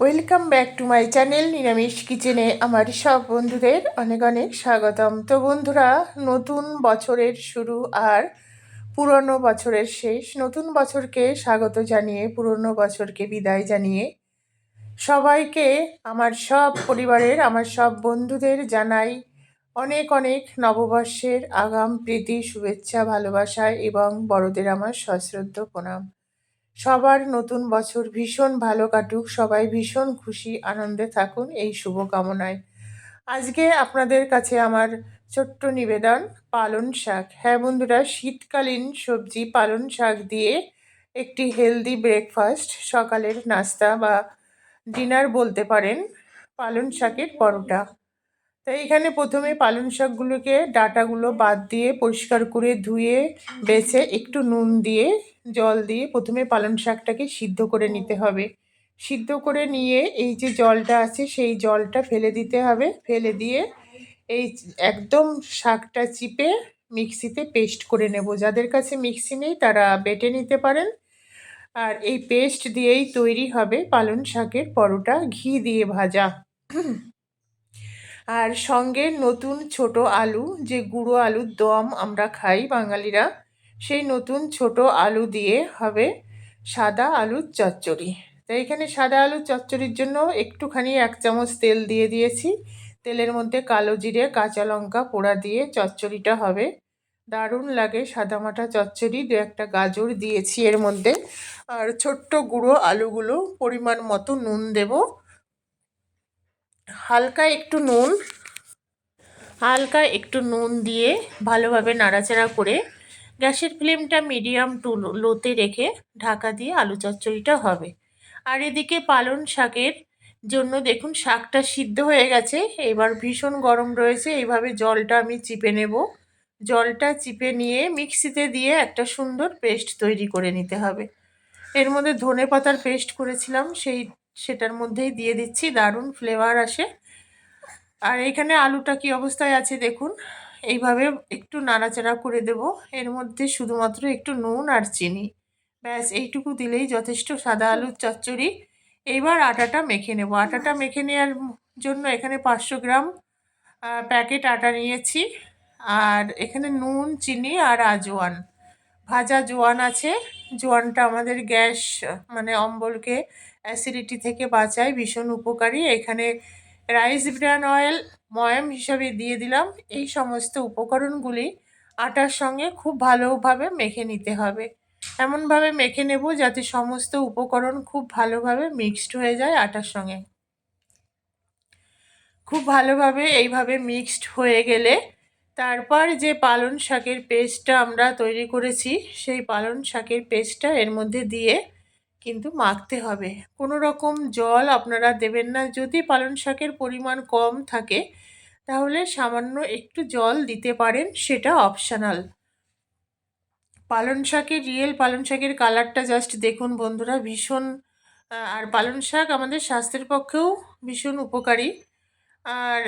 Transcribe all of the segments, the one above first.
Welcome back to my channel নিরামিষ কিচেনে আমার সব বন্ধুদের অনেক অনেক স্বাগতম। তো বন্ধুরা, নতুন বছরের শুরু আর পুরনো বছরের শেষ, নতুন বছরকে স্বাগত জানিয়ে, পুরনো বছরকে বিদায় জানিয়ে সবাইকে, আমার সব পরিবারের, আমার সব বন্ধুদের জানাই অনেক অনেক নববর্ষের আগাম প্রীতি, শুভেচ্ছা, ভালোবাসা এবং বড়দের আমার সশ্রদ্ধ প্রণাম। সবার নতুন বছর ভীষণ ভালো কাটুক, সবাই ভীষণ খুশি, আনন্দে থাকুন, এই শুভকামনায় আজকে আপনাদের কাছে আমার ছোট্ট নিবেদন, পালন শাক। হ্যাঁ বন্ধুরা, শীতকালীন সবজি পালন শাক দিয়ে একটি হেলদি ব্রেকফাস্ট সকালের নাস্তা বা ডিনার বলতে পারেন পালন শাকের পরোটা। তো এইখানে প্রথমে পালং শাকগুলোকে ডাটাগুলো বাদ দিয়ে পরিষ্কার করে ধুয়ে, বেছে একটু নুন দিয়ে, জল দিয়ে প্রথমে পালং শাকটাকে সিদ্ধ করে নিতে হবে। সিদ্ধ করে নিয়ে এই যে জলটা আছে সেই জলটা ফেলে দিতে হবে। ফেলে দিয়ে এই একদম শাকটা চিপে মিক্সিতে পেস্ট করে নেব। যাদের কাছে মিক্সি নেই তারা বেটে নিতে পারেন। আর এই পেস্ট দিয়েই তৈরি হবে পালং শাকের পরোটা ঘি দিয়ে ভাজা। আর সঙ্গে নতুন ছোট আলু, যে গুঁড়ো আলুর দম আমরা খাই বাঙালিরা, সেই নতুন ছোট আলু দিয়ে হবে সাদা আলুর চচ্চড়ি। তো এখানে সাদা আলুর চচ্চড়ির জন্য একটুখানি এক চামচ তেল দিয়ে দিয়েছি। তেলের মধ্যে কালো জিরে, কাঁচা লঙ্কা পোড়া দিয়ে চচ্চড়িটা হবে। দারুণ লাগে সাদামাটা চচ্চড়ি, দু একটা গাজর দিয়েছি এর মধ্যে। আর ছোট্ট গুঁড়ো আলুগুলো পরিমাণ মতো নুন দেবো। হালকা একটু নুন, হালকা একটু নুন দিয়ে ভালোভাবে নাড়াচাড়া করে গ্যাসের ফ্লেমটা মিডিয়াম টু লোতে রেখে ঢাকা দিয়ে আলু চচ্চড়িটা হবে। আর এদিকে পালন শাকের জন্য দেখুন শাকটা সিদ্ধ হয়ে গেছে, এবার ভীষণ গরম রয়েছে, এইভাবে জলটা আমি চিপে নেব। জলটা চিপে নিয়ে মিক্সিতে দিয়ে একটা সুন্দর পেস্ট তৈরি করে নিতে হবে। এর মধ্যে ধনে পাতার পেস্ট করেছিলাম, সেই সেটার মধ্যেই দিয়ে দিচ্ছি, দারুণ ফ্লেভার আসে। আর এখানে আলুটা কি অবস্থায় আছে দেখুন, এইভাবে একটু নাড়াচাড়া করে দেব। এর মধ্যে শুধুমাত্র একটু নুন আর চিনি। ব্যাস, এইটুকু দিলেই যথেষ্ট সাদা আলুর চচ্চড়ি। এইবার আটাটা মেখে নেব। আটাটা মেখে নেওয়ার জন্য এখানে পাঁচশো গ্রাম প্যাকেট আটা নিয়েছি। আর এখানে নুন, চিনি আর আজওয়ান ভাজা জোয়ান আছে। জোয়ানটা আমাদের গ্যাস মানে অম্বলকে অ্যাসিডিটি থেকে বাঁচায়, ভীষণ উপকারী। এখানে রাইস ব্র্যান অয়েল ময়াম হিসাবে দিয়ে দিলাম। এই সমস্ত উপকরণগুলি আটার সঙ্গে খুব ভালোভাবে মেখে নিতে হবে। এমনভাবে মেখে নেব যাতে সমস্ত উপকরণ খুব ভালোভাবে মিক্সড হয়ে যায় আটার সঙ্গে। খুব ভালোভাবে এইভাবে মিক্সড হয়ে গেলে তারপর যে পালন শাকের পেস্টটা আমরা তৈরি করেছি, সেই পালন শাকের পেস্টটা এর মধ্যে দিয়ে কিন্তু মাখতে হবে। কোনো রকম জল আপনারা দেবেন না। যদি পালন শাকের পরিমাণ কম থাকে, তাহলে সামান্য একটু জল দিতে পারেন, সেটা অপশানাল পালন শাকের রিয়েল পালন শাকের কালারটা জাস্ট দেখুন বন্ধুরা, ভীষণ আর পালন শাক আমাদের স্বাস্থ্যের পক্ষেও ভীষণ উপকারী। আর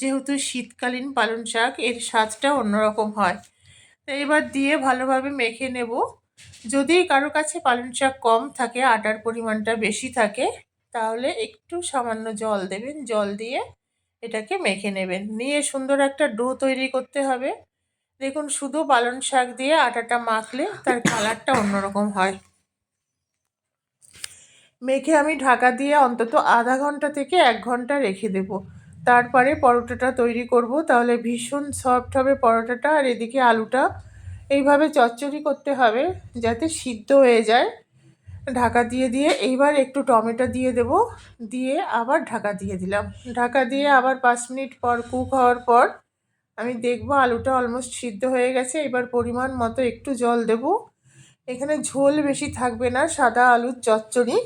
যেহেতু শীতকালীন পালন শাক, এর স্বাদটা অন্যরকম হয়। তো এবার দিয়ে ভালোভাবে মেখে নেব। যদি কারও কাছে পালং শাক কম থাকে, আটার পরিমাণটা বেশি থাকে, তাহলে একটু সামান্য জল দেবেন। জল দিয়ে এটাকে মেখে নেবেন। নিয়ে সুন্দর একটা ডো তৈরি করতে হবে। দেখুন, শুধু পালং শাক দিয়ে আটাটা মাখলে তার কালারটা অন্যরকম হয়। মেখে আমি ঢাকা দিয়ে অন্তত আধা ঘণ্টা থেকে এক ঘণ্টা রেখে দেব। তারপরে পরোটাটা তৈরি করব। তাহলে ভীষণ সফট হবে পরোটাটা। আর এদিকে আলুটা এইভাবে চচ্চড়ি করতে হবে যাতে সিদ্ধ হয়ে যায়। ঢাকা দিয়ে দিয়ে এইবার একটু টমেটো দিয়ে দেব। দিয়ে আবার ঢাকা দিয়ে দিলাম। ঢাকা দিয়ে আবার পাঁচ মিনিট পর কুক হওয়ার পর আমি দেখব আলুটা অলমোস্ট সিদ্ধ হয়ে গেছে। এবার পরিমাণ মতো একটু জল দেব। এখানে ঝোল বেশি থাকবে না, সাদা আলুর চচ্চড়ি।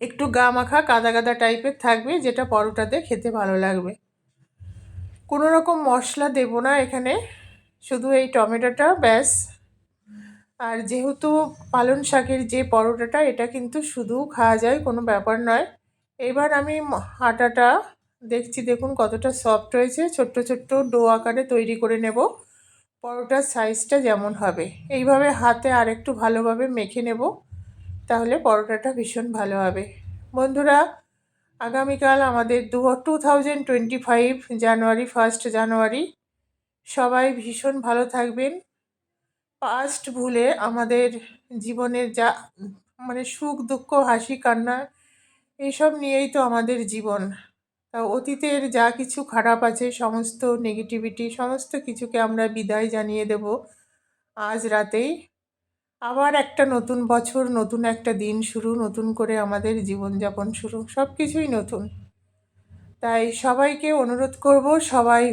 একটু গা মাখা কাদা কাদা টাইপের থাকবে, যেটা পরোটাতে খেতে ভালো লাগবে। কোনো রকম মশলা দেব না এখানে। শুধু এই টমেটোটা, ব্যাস। আর যেহেতু পালন শাকের যে পরোটাটা, এটা কিন্তু শুধু খাওয়া যায়, কোনো ব্যাপার নয়। এবার আমি আটাটা দেখছি, দেখুন কতটা সফট হয়েছে। ছোট্ট ছোট্ট ডো আকারে তৈরি করে নেব। পরোটার সাইজটা যেমন হবে। এইভাবে হাতে আরেকটু ভালোভাবে মেখে নেব, তাহলে পরোটাটা ভীষণ ভালো হবে। বন্ধুরা, আগামীকাল আমাদের দু two thousand twenty five January first January সবাই ভীষণ ভালো থাকবেন। পাস্ট ভুলে আমাদের জীবনের যা মানে সুখ, দুঃখ, হাসি, কান্না এইসব নিয়েই তো আমাদের জীবন। তা অতীতের যা কিছু খারাপ আছে, সমস্ত নেগেটিভিটি সমস্ত কিছুকে আমরা বিদায় জানিয়ে দেব আজ রাতেই। আবার একটা নতুন বছর, নতুন একটা দিন শুরু, নতুন করে আমাদের জীবনযাপন শুরু সব কিছুই নতুন। তাই সবাইকে অনুরোধ করব সবাই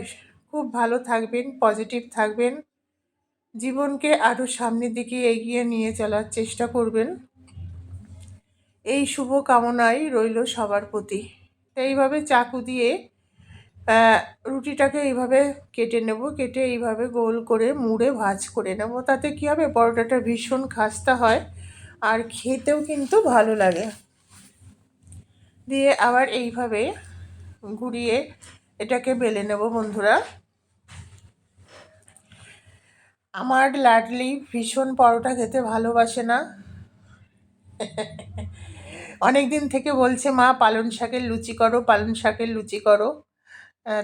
খুব ভালো থাকবেন পজিটিভ থাকবেন। জীবনকে আরও সামনের দিকে এগিয়ে নিয়ে চলার চেষ্টা করবেন। এই শুভ কামনাই রইল সবার প্রতি। এইভাবে চাকু দিয়ে রুটিটাকে এইভাবে কেটে নেব, কেটে এইভাবে গোল করে মুড়ে ভাজ করে নেব। তাতে কী হবে? পরোটাটা ভীষণ খাস্তা হয় আর খেতেও কিন্তু ভালো লাগে। দিয়ে আবার এইভাবে ঘুরিয়ে এটাকে বেলে নেব বন্ধুরা। আমার লাডলি ভীষণ পরোটা খেতে ভালোবাসে না। অনেক দিন থেকে বলছে, মা, পালং শাকের লুচি করো, পালং শাকের লুচি করো।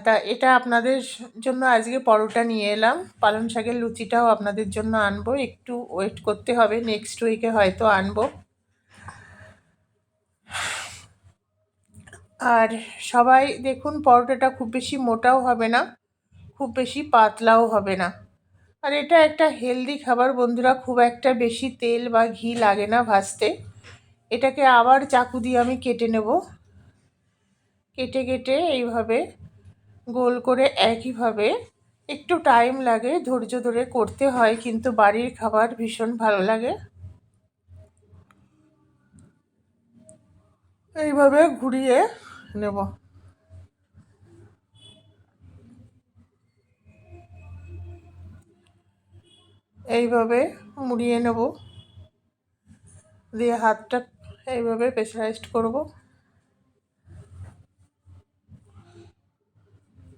তা এটা আপনাদের জন্য আজকে পরোটা নিয়ে এলাম। পালং শাকের লুচিটাও আপনাদের জন্য আনব। একটু ওয়েট করতে হবে নেক্সট উইকে হয়তো আনব। আর সবাই দেখুন, পরোটাটা খুব বেশি মোটাও হবে না, খুব বেশি পাতলাও হবে না। আর এটা একটা হেলদি খাবার বন্ধুরা, খুব একটা বেশি তেল বা ঘি লাগে না ভাজতে। এটাকে আবার চাকু দিয়ে আমি কেটে নেব। কেটে কেটে এইভাবে গোল করে একইভাবে একটু টাইম লাগে, ধৈর্য ধরে করতে হয়, কিন্তু বাড়ির খাবার ভীষণ ভালো লাগে। এইভাবে ঘুরিয়ে নেব। এইভাবে মুড়িয়ে নেব। দিয়ে হাতটা এইভাবে প্রেশারাইজড করব।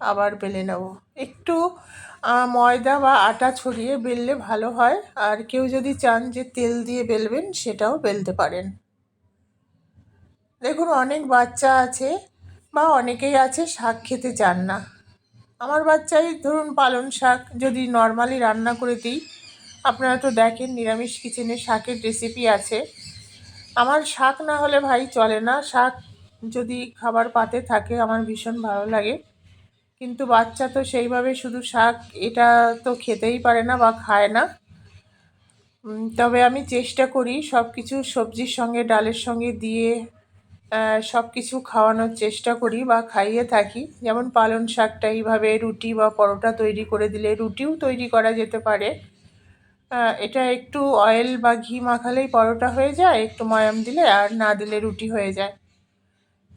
আবার বেলে নেব। একটু ময়দা বা আটা ছড়িয়ে বেললে ভালো হয়। আর কেউ যদি চান যে তেল দিয়ে বেলবেন, সেটাও বেলতে পারেন। দেখুন, অনেক বাচ্চা আছে বা অনেকেই আছে শাক খেতে চান না। আমার বাচ্চাই ধরুন পালং শাক যদি নর্মালি রান্না করে দিই আপনারা তো দেখেন নিরামিষ কিচেনে শাকের রেসিপি আছে। আমার শাক না হলে ভাই চলে না। শাক যদি খাবার পাতে থাকে, আমার ভীষণ ভালো লাগে। কিন্তু বাচ্চা তো সেইভাবে শুধু শাক, এটা তো খেতেই পারে না বা খায় না। তবে আমি চেষ্টা করি সব কিছু সবজির সঙ্গে, ডালের সঙ্গে দিয়ে সব কিছু খাওয়ানোর চেষ্টা করি বা খাইয়ে থাকি। যেমন পালং শাকটা এইভাবে রুটি বা পরোটা তৈরি করে দিলে রুটিও তৈরি করা যেতে পারে। এটা একটু অয়েল বা ঘি মাখালেই পরোটা হয়ে যায়, একটু ময়াম দিলে আর না দিলে রুটি হয়ে যায়।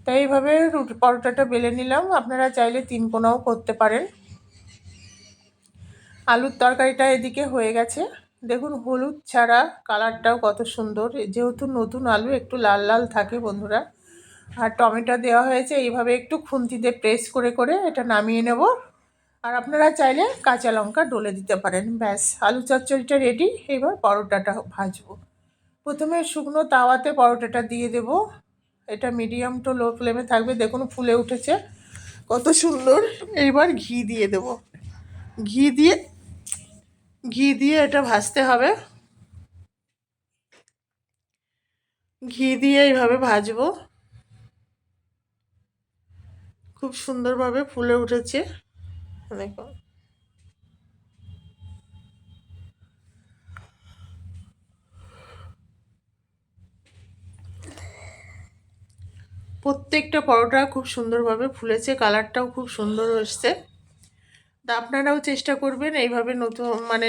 তাই এইভাবে রুটি, পরোটাটা বেলে নিলাম। আপনারা চাইলে তিন কোনাও করতে পারেন। আলুর তরকারিটা এদিকে হয়ে গেছে। দেখুন, হলুদ ছাড়া কালারটাও কত সুন্দর। যেহেতু নতুন আলু, একটু লাল লাল থাকে বন্ধুরা। আর টমেটো দেওয়া হয়েছে, এইভাবে একটু খুন্তিতে প্রেস করে করে এটা নামিয়ে নেব। আর আপনারা চাইলে কাঁচা লঙ্কা ডলে দিতে পারেন। ব্যাস, আলু চচ্চড়িটা রেডি এবার পরোটাটা ভাজবো। প্রথমে শুকনো তাওয়াতে পরোটাটা দিয়ে দেব। এটা মিডিয়াম টু লো ফ্লেমে থাকবে, দেখুন ফুলে উঠেছে, কত সুন্দর। এইবার ঘি দিয়ে দেব। ঘি দিয়ে ঘি দিয়ে এটা ভাজতে হবে। ঘি দিয়ে এইভাবে ভাজবো। খুব সুন্দরভাবে ফুলে উঠেছে। দেখো। প্রত্যেকটা পরোটা খুব সুন্দরভাবে ফুলেছে, কালারটাও খুব সুন্দর এসছে। তা আপনারাও চেষ্টা করবেন এইভাবে নতুন মানে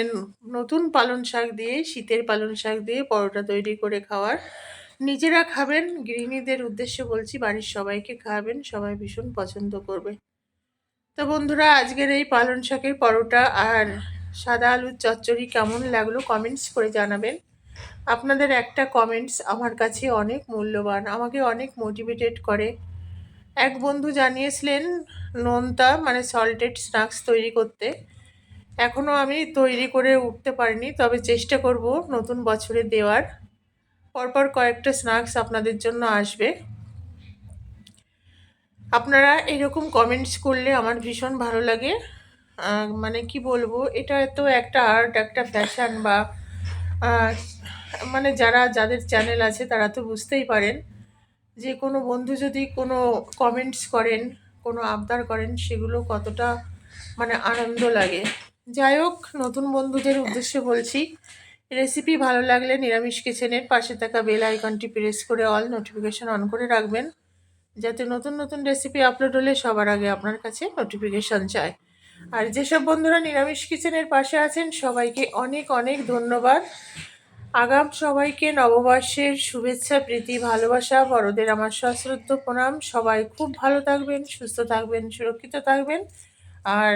নতুন পালং শাক দিয়ে, শীতের পালং শাক দিয়ে পরোটা তৈরি করে খাওয়ার। নিজেরা খাবেন, গৃহিণীদের উদ্দেশ্যে বলছি, বাড়ির সবাইকে খাওয়াবেন, সবাই ভীষণ পছন্দ করবে। তো বন্ধুরা, আজকের এই পালং শাকের পরোটা আর সাদা আলুর চচ্চড়ি কেমন লাগল কমেন্টস করে জানাবেন। আপনাদের একটা কমেন্টস আমার কাছে অনেক মূল্যবান, আমাকে অনেক মোটিভেটেড করে। এক বন্ধু জানিয়েছিলেন নোনতা মানে সল্টেড স্ন্যাক্স তৈরি করতে। এখনও আমি তৈরি করে উঠতে পারিনি, তবে চেষ্টা করব নতুন বছরে দেওয়ার। পরপর কয়েকটা স্ন্যাক্স আপনাদের জন্য আসবে। আপনারা এরকম কমেন্টস করলে আমার ভীষণ ভালো লাগে। মানে কি বলব, এটা তো একটা আর্ট একটা ফ্যাশন বা মানে যারা, যাদের চ্যানেল আছে তারা তো বুঝতেই পারেন। যে কোনো বন্ধু যদি কোনো কমেন্টস করেন, কোনো আবদার করেন, সেগুলো কতটা মানে আনন্দ লাগে। যাই হোক, নতুন বন্ধুদের উদ্দেশ্যে বলছি রেসিপি ভালো লাগলে নিরামিষ কিচেনের পাশে থাকা বেল আইকনটি প্রেস করে অল নোটিফিকেশন অন করে রাখবেন। যাতে নতুন নতুন রেসিপি আপলোড হলে সবার আগে আপনার কাছে নোটিফিকেশন চায় আর যেসব বন্ধুরা নিরামিষ কিচেনের পাশে আছেন, সবাইকে অনেক অনেক ধন্যবাদ। আগাম সবাইকে নববর্ষের শুভেচ্ছা, প্রীতি, ভালোবাসা, বড়দের আমার সশ্রদ্ধ প্রণাম। সবাই খুব ভালো থাকবেন, সুস্থ থাকবেন, সুরক্ষিত থাকবেন আর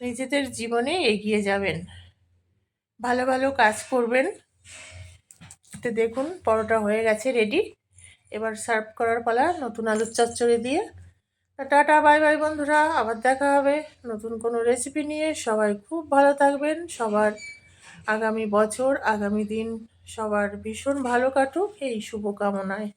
নিজেদের জীবনে এগিয়ে যাবেন। ভালো ভালো কাজ করবেন। তো দেখুন, পরোটা হয়ে গেছে রেডি এবার সার্ভ করার পালা নতুন আলুর চচ্চড়ি দিয়ে। টাটা বাই বাই বন্ধুরা, আবার দেখা হবে নতুন কোনো রেসিপি নিয়ে। সবাই খুব ভালো থাকবেন, সবার আগামী বছর, আগামী দিন সবার ভীষণ ভালো কাটুক, এই শুভকামনায়।